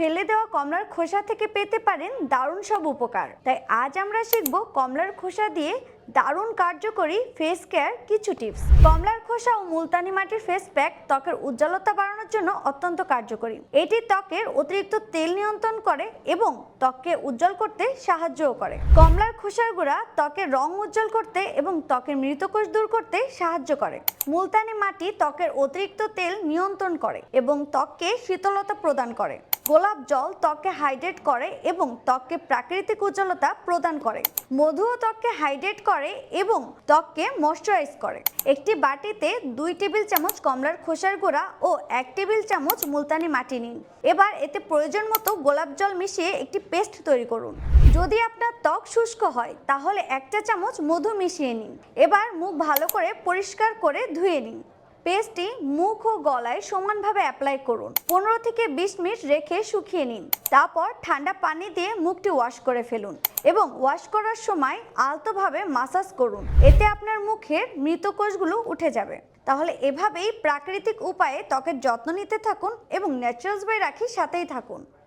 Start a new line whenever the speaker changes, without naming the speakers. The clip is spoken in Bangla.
ফেলে দেওয়া কমলার খোসা থেকে পেতে পারেন দারুণ সব উপকার। তাই আজ আমরা শিখব কমলার খোসা দিয়ে দারুণ কার্যকরী ফেস কেয়ার কিছু টিপস কমলার খোসা ও মুলতানি মাটির ফেস প্যাক ত্বকের উজ্জ্বলতা বাড়ানোর জন্য অত্যন্ত কার্যকরী। এটি ত্বকের অতিরিক্ত তেল নিয়ন্ত্রণ করে এবং ত্বককে উজ্জ্বল করতে সাহায্যও করে। কমলার খোসার গুঁড়া ত্বকের রং উজ্জ্বল করতে এবং ত্বকের মৃতকোষ দূর করতে সাহায্য করে। মুলতানি মাটি ত্বকের অতিরিক্ত তেল নিয়ন্ত্রণ করে এবং ত্বককে শীতলতা প্রদান করে। গোলাপ জল ত্বককে হাইড্রেট করে এবং ত্বককে প্রাকৃতিক উজ্জ্বলতা প্রদান করে। মধুও ত্বককে হাইড্রেট করে এবং ত্বককে ময়শ্চারাইজ করে। একটি বাটিতে দুই টেবিল চামচ কমলার খোসার গুঁড়া ও এক টেবিল চামচ মুলতানি মাটি নিন। এবার এতে প্রয়োজন মতো গোলাপ জল মিশিয়ে একটি পেস্ট তৈরি করুন। যদি আপনার ত্বক শুষ্ক হয়, তাহলে একটা চামচ মধু মিশিয়ে নিন। এবার মুখ ভালো করে পরিষ্কার করে ধুয়ে নিন। পেস্টটি মুখ ও গলায় সমানভাবে অ্যাপ্লাই করুন। পনেরো থেকে বিশ মিনিট রেখে শুকিয়ে নিন। তারপর ঠান্ডা পানি দিয়ে মুখটি ওয়াশ করে ফেলুন এবং ওয়াশ করার সময় আলতোভাবে মাসাজ করুন। এতে আপনার মুখের মৃত কোষগুলো উঠে যাবে। তাহলে এভাবেই প্রাকৃতিক উপায়ে ত্বকের যত্ন নিতে থাকুন এবং ন্যাচারালস বাই রাখি সাথেই থাকুন।